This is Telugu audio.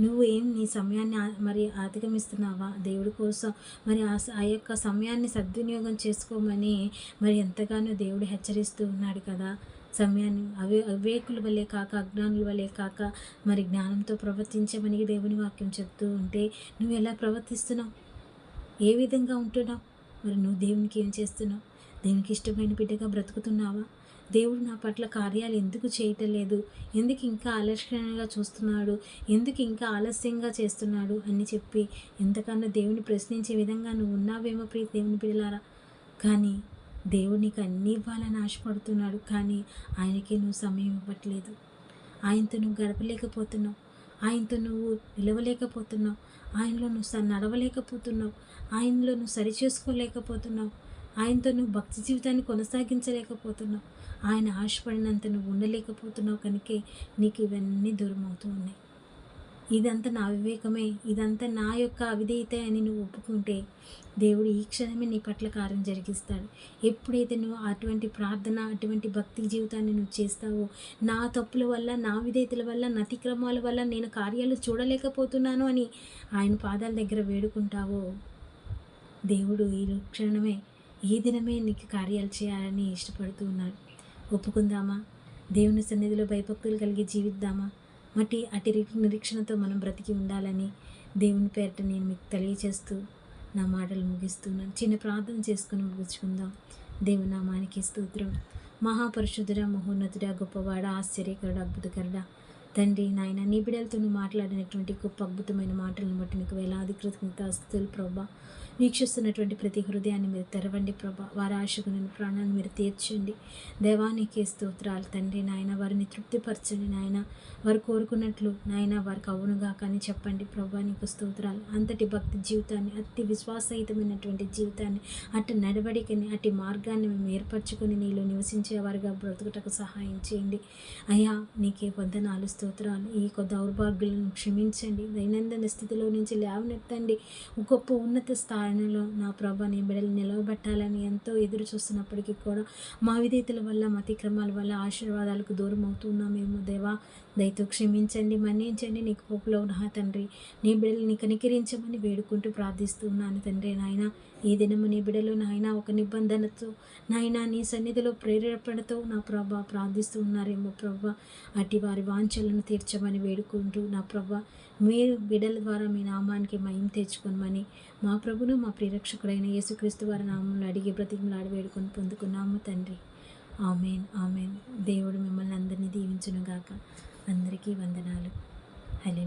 నువ్వు ఏం నీ సమయాన్ని మరి అధిగమిస్తున్నావా దేవుడి కోసం మరి ఆ ఆ యొక్క సమయాన్ని సద్వినియోగం చేసుకోమని మరి ఎంతగానో దేవుడు హెచ్చరిస్తూ ఉన్నాడు కదా. సమయాన్ని అవే అవేకుల వలె కాక అజ్ఞానుల వలె కాక మరి జ్ఞానంతో ప్రవర్తించమని దేవుని వాక్యం చెప్తూ ఉంటే నువ్వు ఎలా ప్రవర్తిస్తున్నావు? ఏ విధంగా ఉంటున్నావు? మరి నువ్వు దేవునికి ఏం చేస్తున్నావు? దేవునికి ఇష్టమైన బిడ్డగా బ్రతుకుతున్నావా? దేవుడు నా పట్ల కార్యాలు ఎందుకు చేయటం లేదు? ఎందుకు ఇంకా ఆలస్యంగా చూస్తున్నాడు? ఎందుకు ఇంకా ఆలస్యంగా చేస్తున్నాడు? అని చెప్పి ఎంతకన్నా దేవుని ప్రశ్నించే విధంగా నువ్వు ఉన్నావేమో ప్రియ దేవుని పిల్లారా కానీ దేవుడు నీకు అన్నీ ఇవ్వాలని ఆశపడుతున్నాడు. కానీ ఆయనకి నువ్వు సమయం ఇవ్వట్లేదు. ఆయనతో నువ్వు గడపలేకపోతున్నావు. ఆయనతో నువ్వు నిలవలేకపోతున్నావు. ఆయనలో నువ్వు నడవలేకపోతున్నావు. ఆయనలో నువ్వు సరిచేసుకోలేకపోతున్నావు. ఆయనతో నువ్వు భక్తి జీవితాన్ని కొనసాగించలేకపోతున్నావు. ఆయన ఆశపడినంత నువ్వు ఉండలేకపోతున్నావు కనుకే నీకు ఇవన్నీ దూరం అవుతూ ఉన్నాయి. ఇదంతా నా వివేకమే. ఇదంతా నా యొక్క అవిధేయత అని నువ్వు ఒప్పుకుంటే దేవుడు ఈ క్షణమే నీ పట్ల కార్యం జరిగిస్తాడు. ఎప్పుడైతే నువ్వు అటువంటి ప్రార్థన అటువంటి భక్తి జీవితాన్ని నువ్వు చేస్తావో నా తప్పుల వల్ల నా విధేయతల వల్ల నతిక్రమాల వల్ల నేను కార్యాలు చూడలేకపోతున్నాను అని ఆయన పాదాల దగ్గర వేడుకుంటావో దేవుడు ఈ క్షణమే ఈ దినమే నీకు కార్యాలు చేయాలని ఇష్టపడుతూ ఉన్నాడు ఒప్పుకుందామా? దేవుని సన్నిధిలో భయభక్తులు కలిగి జీవిద్దామా? మటి అటు నిరీక్షణతో మనం బ్రతికి ఉండాలని దేవుని పేరిట నేను మీకు తెలియచేస్తూ నా మాటలు ముగిస్తున్నాను. చిన్న ప్రార్థన చేసుకుని ముగించుకుందాం. దేవుని నామానికి స్తోత్రం. మహాపరిశుద్ధుడ మహోన్నతుడ గొప్పవాడ ఆశ్చర్యకరుడ అద్భుతకరుడ తండ్రి నాయన నీ బిడలతో నువ్వు మాట్లాడినటువంటి గొప్ప అద్భుతమైన మాటలను బట్టి నీకు వేలాది కృతజ్ఞతాస్తులు ప్రభా. వీక్షిస్తున్నటువంటి ప్రతి హృదయాన్ని మీరు తెరవండి ప్రభా. వారి ఆశకు నేను ప్రాణాన్ని మీరు తీర్చండి. దేవానికి స్తోత్రాలు తండ్రి నాయన వారిని తృప్తిపరచండి నాయన. వారు కోరుకున్నట్లు నాయన వారికి అవునుగా కానీ చెప్పండి ప్రభా నీకు స్తోత్రాలు. అంతటి భక్తి జీవితాన్ని అతి విశ్వాసయుతమైనటువంటి జీవితాన్ని అటు నడవడికని అటు మార్గాన్ని మేము ఏర్పరచుకొని నీలో నివసించేవారుగా బ్రతుకుటకు సహాయం చేయండి. అయ్యా నీకే వందనాలు స్తోత్రాలు ఈ కొద్ది దౌర్భాగ్యులను క్షమించండి. దైనందిన స్థితిలో నుంచి లేవనెత్తండి. గొప్ప ఉన్నత స్థానంలో నా ప్రభ నీ బిడ్డలు నిలవబెట్టాలని ఎంతో ఎదురు చూస్తున్నప్పటికీ కూడా మా విధేతల వల్ల మతిక్రమాల వల్ల ఆశీర్వాదాలకు దూరం అవుతున్నామేమో దేవా దయతో క్షమించండి మన్నించండి. నీకు పోపులో ఉన్న తండ్రి నీ బిడల్ని కనికరించమని వేడుకుంటూ ప్రార్థిస్తున్నాను తండ్రి నాయన. ఈ దినము నీ బిడలు నాయన ఒక నిబంధనతో నాయన నీ సన్నిధిలో ప్రేరేపణతో నా ప్రభా ప్రార్థిస్తూ ఉన్నారేమో ప్రభా. అటు వారి వాంఛలను తీర్చమని వేడుకుంటూ నా ప్రభ మీరు బిడల ద్వారా మీ నామానికి మయం తెచ్చుకోమని మా ప్రభును మా ప్రిరక్షకుడైన యేసుక్రీస్తు వారి నామంలో అడిగి బ్రతిమలాడి వేడుకొని పొందుకున్నాము తండ్రి. Amen amen. దేవుడు మిమ్మల్ని అందరినీ దీవించునుగాక. అందరికీ వందనాలు. హలే